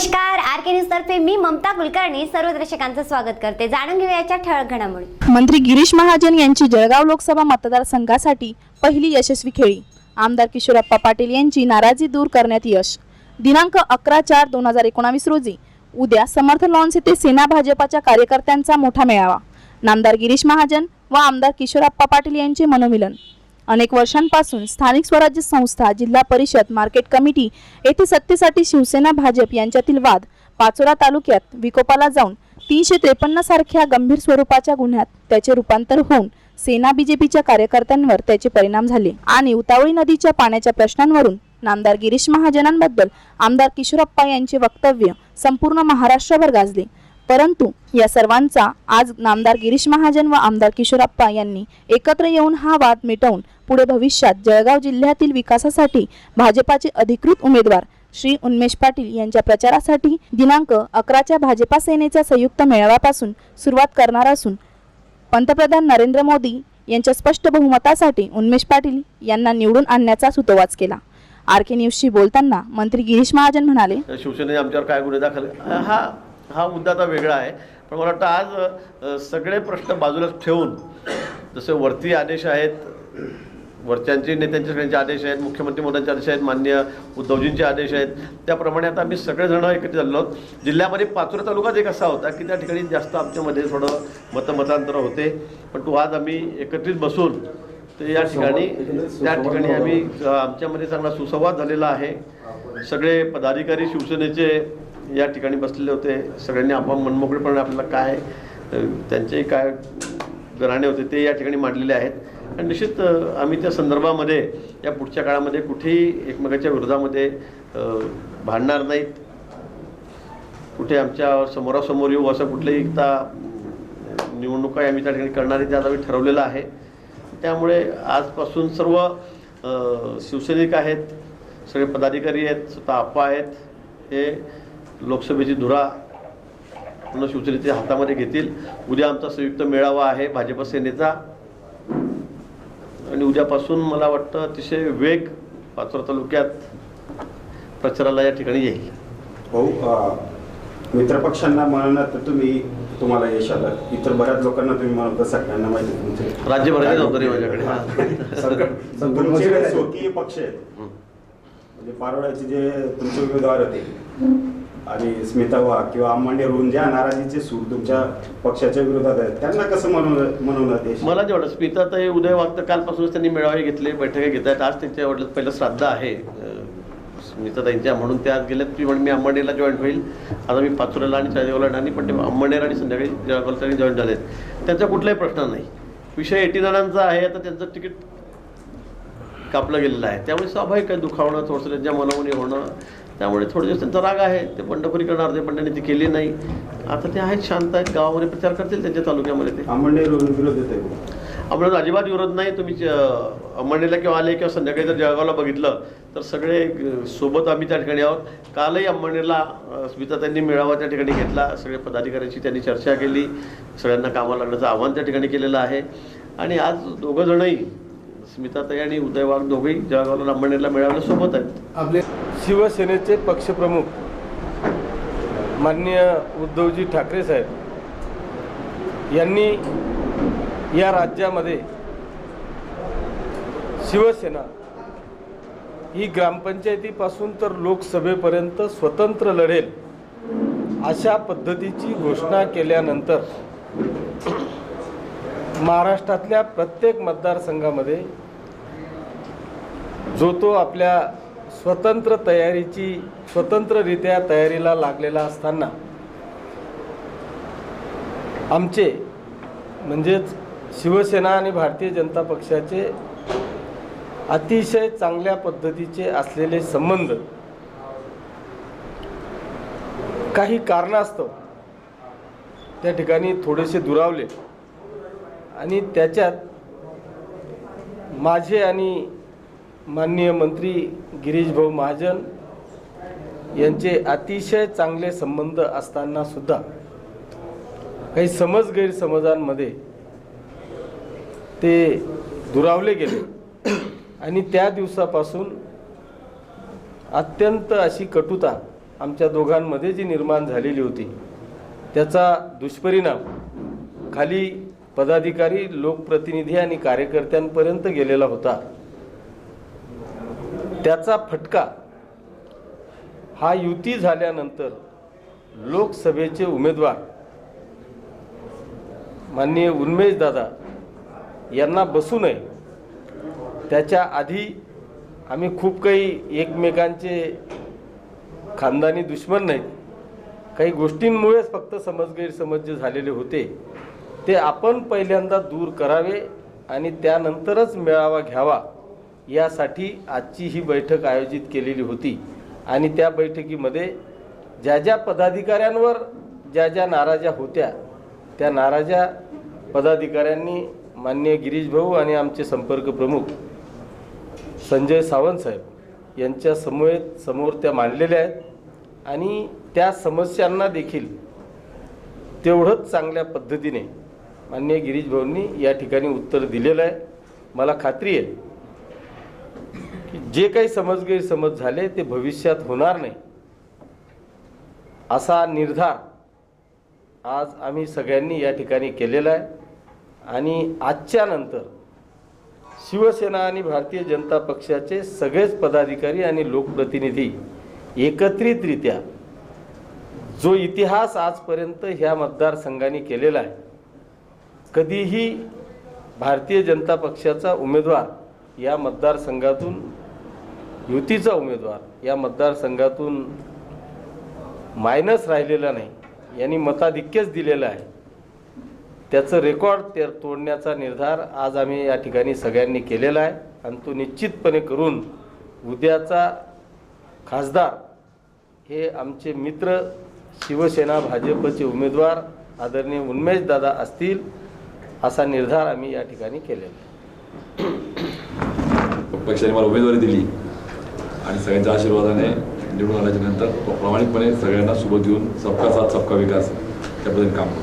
तर्फे मी ममता कुलकर्णी सर्व दर्शकांचं स्वागत करते. जाणून घेऊयाच्या ठळक घडामोडी. मंत्री गिरीश महाजन यांची जळगाव लोकसभा मतदारसंघासाठी पहिली यशस्वी खेळी. आमदार किशोरप्पा पाटील यांची नाराजी दूर करण्यात यश. दिनांक अकरा चार दोन हजार एकोणावीस रोजी उद्या समर्थ लॉन्स येथे सेना भाजपाच्या कार्यकर्त्यांचा मोठा मेळावा. नामदार गिरीश महाजन व आमदार किशोरप्पा पाटील यांचे मनोमिलन. अनेक वर्षांपासून स्थानिक स्वराज्य संस्था जिल्हा परिषद मार्केट कमिटी येथे सत्तेसाठी शिवसेना भाजप यांच्यातील वाद पाचोरा तालुक्यात विकोपाला जाऊन तीनशे त्रेपन्न सारख्या गंभीर स्वरूपाच्या गुन्ह्यात त्याचे रूपांतर होऊन सेना बीजेपीच्या कार्यकर्त्यांवर त्याचे परिणाम झाले. आणि उतावळी नदीच्या पाण्याच्या प्रश्नांवरून नामदार गिरीश महाजनांबद्दल आमदार किशोरप्पा यांचे वक्तव्य संपूर्ण महाराष्ट्रभर गाजले. परंतु या सर्वांचा आज नामदार गिरीश महाजन व आमदार किशोरप्पा यांनी एकत्र येऊन हा वाद मिटवून पुढे भविष्यात जळगाव जिल्ह्यातील विकासासाठी भाजपाचे अधिकृत उमेदवार श्री उन्मेष पाटील यांच्या प्रचारासाठी दिनांक अकराच्या भाजपा सेनेच्या संयुक्त मेळाव्यापासून सुरुवात करणार असून पंतप्रधान नरेंद्र मोदी यांच्या स्पष्ट बहुमतासाठी उन्मेष पाटील यांना निवडून आणण्याचा सुतोवाच केला. आर के न्यूजशी बोलताना मंत्री गिरीश महाजन म्हणाले शिवसेनेने आमच्यावर काय गुन्हे दाखल? हा हा मुद्दा आता वेगळा आहे. पण मला वाटतं आज सगळे प्रश्न बाजूला ठेवून जसे वरती आदेश आहेत वरच्यांचे नेत्यांचे सगळ्यांचे आदेश आहेत मुख्यमंत्री मोदींचे आदेश आहेत मान्य उद्धवजींचे आदेश आहेत. त्याप्रमाणे आता आम्ही सगळेजण एकत्रित झालो आहोत. जिल्ह्यामध्ये पाचोरा तालुकाच एक असा होता की त्या ठिकाणी जास्त आमच्यामध्ये थोडं मतमतांतर होते. पण तो आज आम्ही एकत्रित बसून ते या ठिकाणी त्या ठिकाणी आम्ही आमच्यामध्ये चांगला सुसंवाद झालेला आहे. सगळे पदाधिकारी शिवसेनेचे या ठिकाणी बसलेले होते. सगळ्यांनी आपण मनमोकळेपणे आपल्याला काय त्यांचेही त्यांचे काय गराणे होते ते या ठिकाणी मांडलेले आहेत. आणि निश्चित आम्ही त्या संदर्भामध्ये या पुढच्या काळामध्ये कुठेही एकमेकाच्या विरोधामध्ये भांडणार नाहीत. कुठे आमच्या समोरासमोर येऊ असं कुठलेही एकदा निवडणुका आम्ही त्या ठिकाणी करणार आहे ते आज आम्ही ठरवलेलं आहे. त्यामुळे आजपासून सर्व शिवसैनिक आहेत सगळे पदाधिकारी आहेत स्वतः आप्पा आहेत हे लोकसभेची धुरा पूर्ण शिवसेनेच्या हातामध्ये घेतील. उद्या आमचा संयुक्त मेळावा आहे भाजप सेनेचा. आणि उद्यापासून मला वाटतं अतिशय वेग पाचोरा तालुक्यात प्रचाराला या ठिकाणी येईल. भाऊ अ, मित्रपक्षांना म्हणत तर तुम्ही तुम्हाला यश आलं. इतर बऱ्याच लोकांना तुम्ही म्हणत सगळ्यांना माहिती तुमचे. राज्यभराची जबाबदारी माझ्याकडे. हा. स्वकीय पक्ष आहेत. म्हणजे पारोळ्याचे जे तुमचे उमेदवार होते आणि स्मिता वाघ किंवा अंबांडे रुन ज्या नाराजीचे सूर तुमच्या पक्षाच्या विरोधात आहेत त्यांना कसं म्हणून म्हणून मला जे स्मिता ते उदय वागतं कालपासूनच त्यांनी मेळावे घेतले बैठका घेत आहेत आज त्यांच्या वडिलात पहिलं श्राद्ध आहे. स्मिता त्यांच्या म्हणून त्या गेल्यात की म्हणून मी अंबनेरला जॉईन होईल. आता मी पाचोऱ्याला आणि चाळीसगावला आणि पण ते अंबनेर आणि संध्याकाळी जळगावला त्यांनी जॉईन झालेत. त्यांचा कुठलाही प्रश्न नाही. विषय एटी जणांचा आहे आता त्यांचं तिकीट कापलं गेलेलं आहे. त्यामुळे स्वाभाविक आहे दुखावणं थोडंसं त्यांच्या मनामुळे होणं. त्यामुळे थोडे दिवस त्यांचा राग आहे. ते बंडखोरी करणार ते पण त्यांनी ती केली नाही. आता ते आहेत शांत आहेत गावामध्ये प्रचार करतील त्यांच्या तालुक्यामध्ये ते. आम्हाला अजिबात विरोध नाही. तुम्ही अंमळनेरला किंवा आले किंवा संध्याकाळी जर जळगावला बघितलं तर सगळे सोबत आम्ही त्या ठिकाणी आहोत. कालही अंमळनेरला अ, स्मिता त्यांनी मेळावा त्या ठिकाणी घेतला. सगळे पदाधिकाऱ्यांशी त्यांनी चर्चा केली. सगळ्यांना कामाला लागण्याचं आव्हान त्या ठिकाणी केलेलं आहे. आणि आज दोघं जणही स्मिताताई आणि उदय वाघ दोघेही जळगावला अंमळनेरला मेळाव्याला सोबत आहेत. आपले शिवसेनेचे पक्षप्रमुख माननीय उद्धवजी ठाकरे साहेब यांनी या राज्यामध्ये शिवसेना ही ग्रामपंचायतीपासून तर लोकसभेपर्यंत स्वतंत्र लढेल अशा पद्धतीची घोषणा केल्यानंतर महाराष्ट्रातल्या प्रत्येक मतदारसंघामध्ये जो तो आपल्या स्वतंत्र तयारीची स्वतंत्ररित्या तयारीला लागलेला असताना आमचे म्हणजेच शिवसेना आणि भारतीय जनता पक्षाचे अतिशय चांगल्या पद्धतीचे असलेले संबंध काही कारणास्तव त्या ठिकाणी थोडेसे दुरावले. आणि त्याच्यात माझे आणि माननीय मंत्री गिरीशभाऊ महाजन यांचे अतिशय चांगले संबंध असताना सुद्धा काही समज गैरसमजांमध्ये ते दुरावले गेले. आणि त्या दिवसापासून अत्यंत अशी कटुता आमच्या दोघांमध्ये जी निर्माण झालेली होती त्याचा दुष्परिणाम खाली पदाधिकारी लोकप्रतिनिधी आणि कार्यकर्त्यांपर्यंत गेलेला होता. त्याचा फटका हा युती झाल्यानंतर लोकसभेचे उमेदवार माननीय उन्मेश दादा यांना बसू नये. त्याच्या आधी आम्ही खूप काही एकमेकांचे खानदानी दुश्मन नाहीत. काही गोष्टींमुळेच फक्त समज गैरसमज जे झालेले होते ते आपण पहिल्यांदा दूर करावे आणि त्यानंतरच मेळावा घ्यावा. यासाठी आजची ही बैठक आयोजित केलेली होती. आणि त्या बैठकीमध्ये ज्या ज्या पदाधिकाऱ्यांवर ज्या ज्या नाराजा होत्या त्या नाराजा पदाधिकाऱ्यांनी माननीय गिरीश भाऊ आणि आमचे संपर्क प्रमुख संजय सावंत साहेब यांच्या समवेत समोर त्या मांडलेल्या आहेत. आणि त्या समस्यांना देखील तेवढंच चांगल्या पद्धतीने माननीय गिरीश भाऊंनी या ठिकाणी उत्तर दिलेलं आहे. मला खात्री आहे की जे काही समज गैरसमज झाले ते भविष्यात होणार नाही. असा निर्धार आज आम्ही सगळ्यांनी या ठिकाणी केलेला आहे. आणि आजच्या नंतर शिवसेना आणि भारतीय जनता पक्षाचे सगळेच पदाधिकारी आणि लोकप्रतिनिधी एकत्रितरित्या जो इतिहास आजपर्यंत ह्या मतदारसंघाने केलेला आहे कधीही भारतीय जनता पक्षाचा उमेदवार या मतदारसंघातून युतीचा उमेदवार या मतदारसंघातून मायनस राहिलेला नाही यांनी मताधिक्यच दिलेलं आहे. त्याचं रेकॉर्ड ते तोडण्याचा निर्धार आज आम्ही या ठिकाणी सगळ्यांनी केलेला आहे. आणि तो निश्चितपणे करून उद्याचा खासदार हे आमचे मित्र शिवसेना भाजपचे उमेदवार आदरणीय उन्मेश दादा असतील असा निर्धार आम्ही या ठिकाणी केलेला आहे. पक्षाने मला उमेदवारी दिली. आणि सगळ्यांच्या आशीर्वादाने निवडून आल्याच्यानंतर प्रामाणिकपणे सगळ्यांना सोबत घेऊन सबका साथ सबका विकास त्याबद्दल काम करतो